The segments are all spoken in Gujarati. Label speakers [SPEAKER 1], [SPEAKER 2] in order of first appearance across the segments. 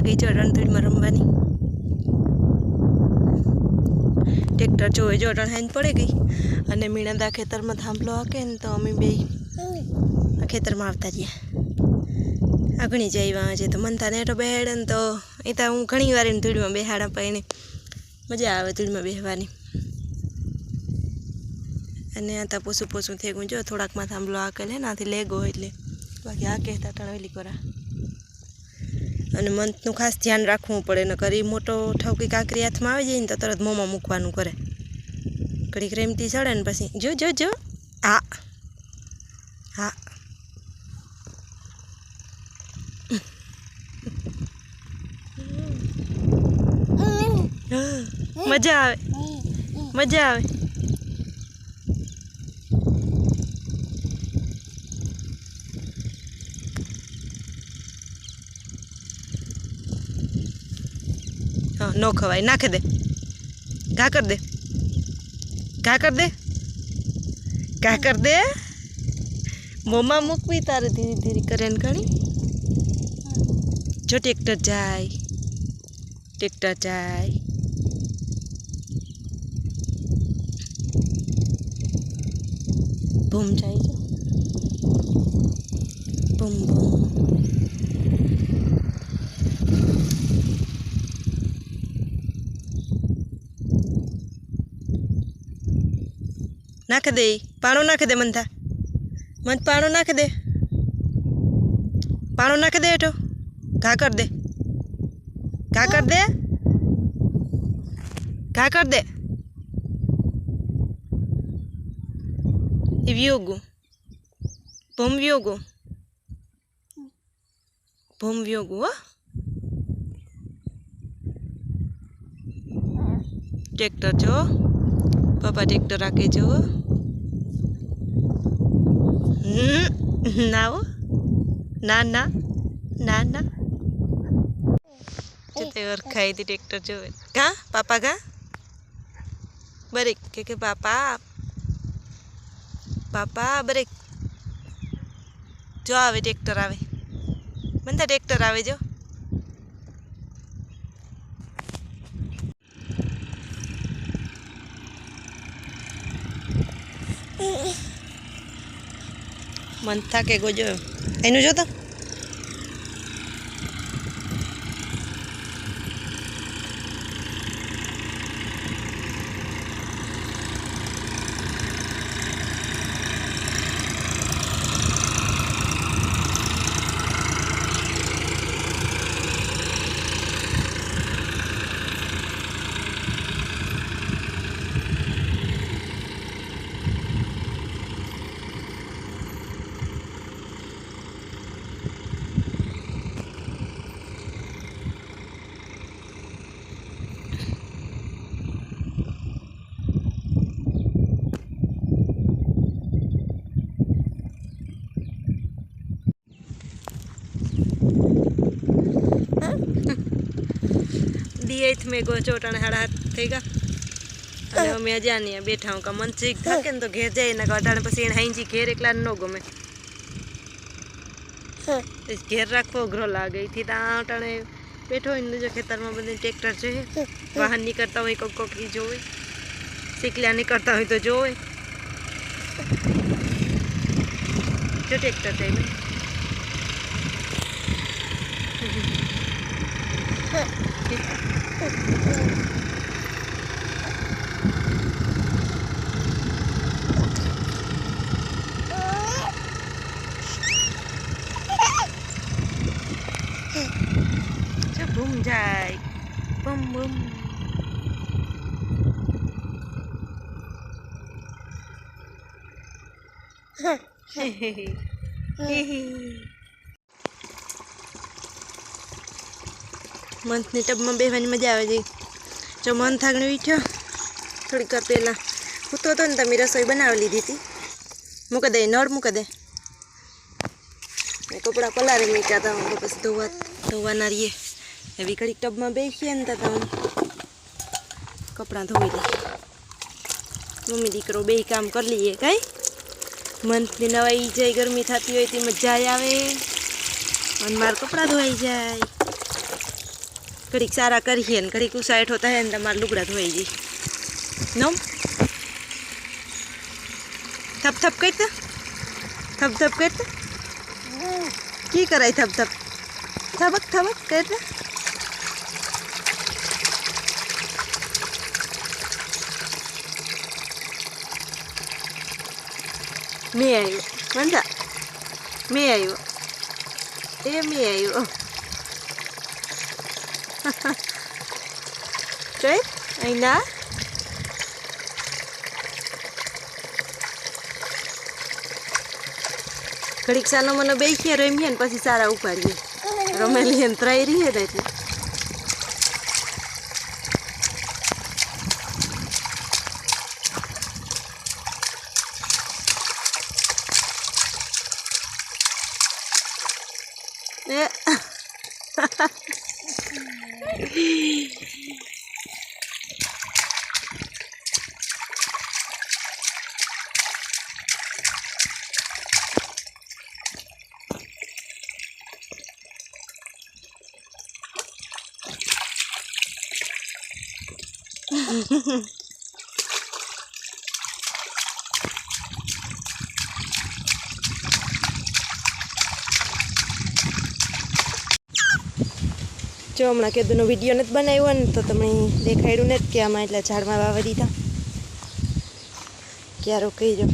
[SPEAKER 1] આવવા ગઈ છે રણધીડમાં રમવાની. ટ્રેક્ટર જોવે જો અટણ હાઈન પડી ગઈ. અને મીણાદા ખેતરમાં થાંભલો હાકે ને તો અમે બે આ ખેતરમાં આવતા રહ્યા. ઘણી જાય આજે તો મનતા નેટો બેહાડે ને તો એ તો હું ઘણી વાર એને ધૂળમાં બેહાડા પણ મજા આવે ધૂળમાં બેહવાની. અને આ તો પોસું પોસું થઈ ગયું જો, થોડાકમાં થાંભલો હાકેલ લે નાથી લેગો એટલે. બાકી આ કહેતા ટણવેલી કરા. અને મંથનું ખાસ ધ્યાન રાખવું પડે ને કરી મોટો ઠવકી કાંકરી હાથમાં આવી જાય ને તો તરત મોંમાં મૂકવાનું કરે. ઘડીક રેમતી ચડે ને પછી જો જો જો. હા હા. મજા આવે. મજા આવે. ન ખવાય નાખે દે ઘા કર દે ઘા કર દે ઘા કર દે મોંમાં મૂકવી તારે ધીરે ધીરે કરે ને ઘણી જો ટ્રેક્ટર જાય ટ્રેક્ટર જાય બૂમ જાય છે બૂમ બૂમ નાખી દે, પાણો નાખી દે મંથા. મંથ પાણો નાખી દે. પાણો નાખી દે હેઠો. ઘા કર દે. ઘા કર દે. ઘા કર દે. વિયોગું. ભૂમ વિયોગું. ભૂમ હો. ટ્રેક્ટર જો પપ્પા ટ્રેક્ટર રાખે જો હમ, ના ના ના ના જતે ઓળખાઈ હતી ટ્રેક્ટર જોવે. કા પાપા કા બરેક કે કે પાપા પાપા બરેક. જો આવે ટ્રેક્ટર આવે. બનતા ટ્રેક્ટર આવે જો. મન થાકે ગોજો એનું જો દિયત મેં ગો ચોટાણે હાડા થઈ ગયા અને અમે અજાણીએ બેઠા હું કા મન ચીક થાકે ને તો ઘેર જાય ને અટાણે પછી એને હાઈજી ઘેર એકલા ન ગમે. ઘેર રાખવો અઘરો લાગે. એથી ત્યાં અટાણે બેઠો હોય ને જો ખેતરમાં બધી ટ્રેક્ટર છે. વાહન નીકળતા હોય કોક કોક જોવે. સીકલ્યા નીકળતા હોય તો જોવે. જો ટ્રેક્ટર છે એમાં. જો બૂમ જાય બમ બમ મંથની ટબમાં બેસવાની મજા આવે છે. જો મન થાગણી વીઠ્યો થોડીક વાર પહેલાં. સૂતો હતો ને, તમે રસોઈ બનાવી લીધી હતી. મૂકી દે, નળ મૂકી દે. કપડાં પલારે મૂક્યા હતા હું પછી ધોવા, ધોવાના રહીએ. એવી ઘડીક ટબમાં બેસીએ ને તો હું કપડાં ધોઈ લઈએ. મમ્મી દીકરો બે કામ કરી લઈએ કાંઈ. મંથની નવાઈ જાય, ગરમી થતી હોય તે મજા આવે. અને મારા કપડાં ધોવાઈ જાય. ઘડીક સારા કરીએ ને ઘડીક ઉષા હેઠો થાય ને તમારે લુગડા ધોઈ જઈ નમ? થપ થપ કરતા થપ થપ કરતા કી કરાય થપ થપ? થબક થબક કરતા મેં આવ્યો. મંદા મેં આવ્યો. એ મેં આવ્યો. જોઈ અહીં ના ઘડીક સાનો મને બેસીએ રમીએ ને પછી સારા ઉપાડીએ રમેલી ને ત્રાઈ રહીએ ને એટલે એ જો, હમણાં કેદુનો વીડિયો નથી બનાવ્યો ને, તો તમે દેખાડ્યું ને કે આમાં એટલે ઝાડમાં વાવી દીધા. ક્યારો કહી જો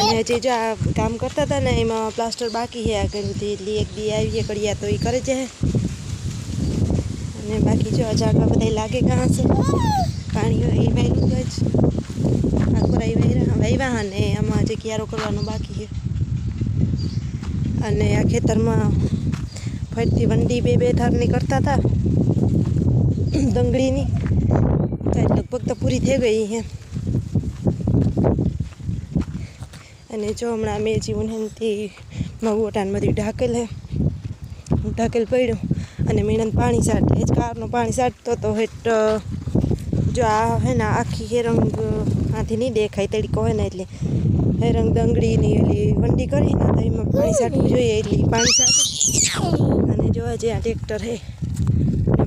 [SPEAKER 1] અને હજી જો આ કામ કરતા હતા ને, એમાં પ્લાસ્ટર બાકી છે આગળ સુધી એટલે એક દી આવીએ કરીએ તો એ કરે છે અને બાકી જો ઝાડવા બધા લાગે ઘાસ પાણી એ વહેલું જ. આખોરાઈ વાયરા વાવ્યા અને આમાં હજી ક્યારો કરવાનો બાકી છે. અને આ ખેતરમાં ફરીથી વંડી બે બે થારની કરતા હતા. દંગળીની. લગભગ તો પૂરી થઈ ગઈ છે. અને જો હમણાં મેં જીવન હેનથી મગવટાને બધી ઢાકેલ હે ઢાકેલ પડ્યું. અને મીણન પાણી સાટે. જ કારનું પાણી સાટતો તો હેટ જો આ હે ને આખી હેરંગ આથી નહીં દેખાય, તડીકો હોય ને એટલે. હેરંગ દંગડીની એટલી વંડી કરી ને તો એમાં પાણી સાટવું જોઈએ એટલી પાણી સાટે. અને જોવા જે આ ટ્રેક્ટર હે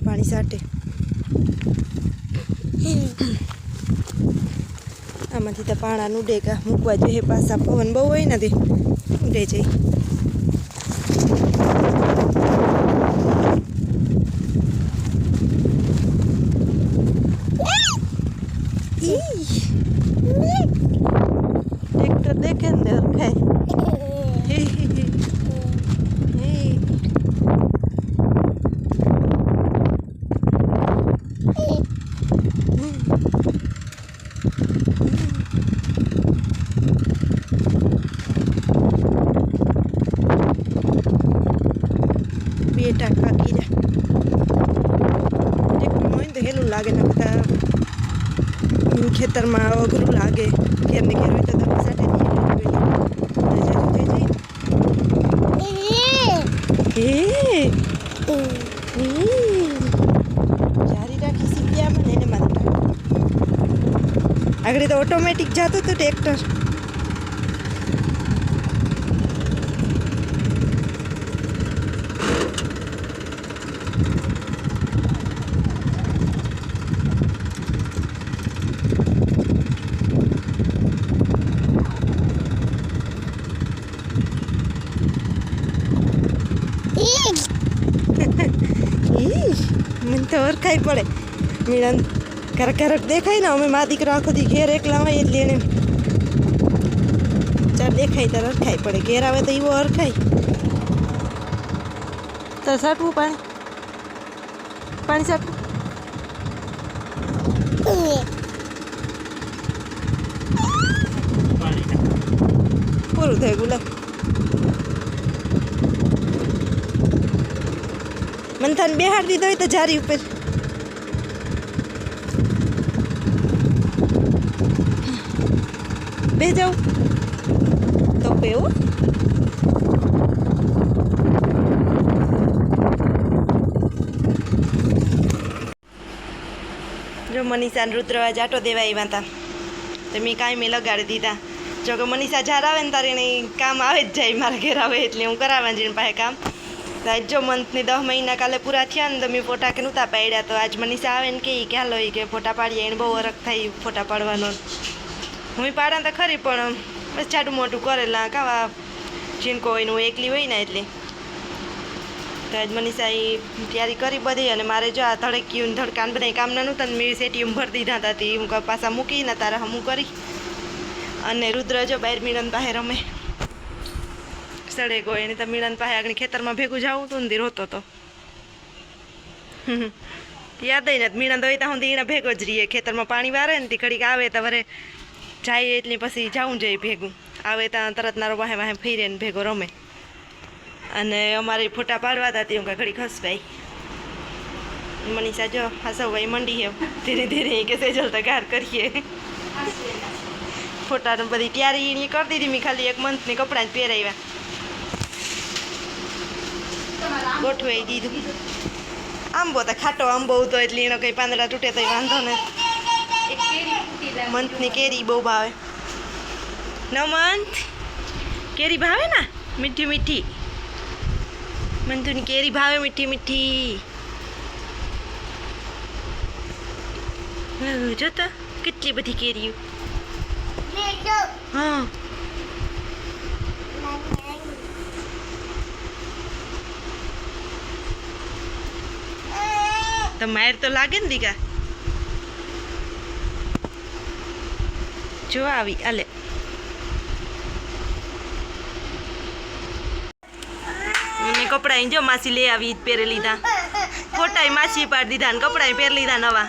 [SPEAKER 1] પાણી સાટે. આમાંથી તો પાણા કા મૂકવા જોઈએ પાછા. પવન બહુ હોય નથી ઉડે જાય ઈ. ટ્રેક્ટર દેખે ને ખાય હે હે હે. હે બે ટાંકા કીધા ટ્રેક્ટરમાં હોય તો હેલું લાગે ને બધા ખેતરમાં અઘરું લાગે ઘેર ને ઘેર હોય તો તમે સાથે નહીં હેલું થઈ જાય હે હમ. જારી રાખી સીપિયામાં ને એને માથે આગળ તો ઓટોમેટિક જતું હતું ટ્રેક્ટર ઈ. મને તો ઓરખાઈ પડે. મિલન ક્યારેક ક્યારેક દેખાય ને, અમે મા દીકરો આખો દી ઘેર એકલા હોય એટલે એને ચાર દેખાય ત્યારે અરખાય પડે. ઘેર આવે તો એવો અરખાય તો સાટવું પાણી? પાણી સાટવું? પૂરું થયું ગુલાબ મનથાન બેહાડ દીધો હોય તો જારી ઉપર. બે જાઉં? તો પેવું જો મનીષાને રુદ્રવા જાટો દેવા આવ્યા હતા તો મેં કાંઈ મેં લગાડી દીધા. જો કે મનીષા જ્યારે આવે ને તારે એને કામ આવે જ જાય મારા ઘેર આવે એટલે હું કરાવવા જઈને પાસે કામ. જો મંથની દસ મહિના કાલે પૂરા થયા ને તો મેં ફોટા કે નહોતા પાડ્યા. તો આજ મનીષા આવે ને કે એ હાલો એ કે ફોટા પાડીએ એને બહુ અરખ થાય ફોટા પાડવાનો. હું પાડા તો ખરી, પણ બસ જાડું મોટું કરેલા. કાવા જીનકો હોય હું એકલી હોય ને એટલે. તો આજ મનીષા તૈયારી કરી બધી અને મારે જો આ ધડકીયું ધડકાન બધા કામના નહોતા ને મેં સેટી ભરી દીધા હતા તે હું પાછા મૂકીને તારા હમું કરી. અને રુદ્ર જો બહાર મિલન પાસે રમે. સડે ગયો એને તો મિલન પાસે આગળ ખેતરમાં ભેગું જવું હતું ને રોતો તો. યાદ ને મીણા તો ત્યાં સુધી એના ભેગો જ રહીએ. ખેતરમાં પાણી વારે ને તે ઘડીક આવે તો વરે જાય એટલે પછી જવું જોઈએ ભેગું. આવે ત્યાં તરત નારો વાહે વાહે ફીરે ને ભેગો રમે. અને અમારે ફોટા પાડવા હતા તે હું કાંઈ ઘડીક હસવાઈ મનીષા જો હસવાઈ મંડી હે ધીરે ધીરે કે સેજલ તો ગાર કરીએ. ફોટા બધી તૈયારી એ કરી દીધી. મેં ખાલી એક મંથની કપડાં જ પહેરાવ્યા. ગોઠવાઈ દીધું. આંબો તો ખાટો આંબો હતો એટલે એનો કંઈ પાંદડા તૂટે તો વાંધો ને મંથની કેરી બહુ ભાવે. ન મંથ? કેરી ભાવે ને? મીઠી મીઠી. મંથુની કેરી ભાવે મીઠી મીઠી. જોતા કેટલી બધી કેરીઓ. હા. તો માર તો લાગે ને દીકા જો આવી અલે કપડા કપડાં જો માસી લઈ આવી પહેરી લીધા ફોટાય માસી પાડી દીધા ને કપડાય પહેરી લીધા નવા.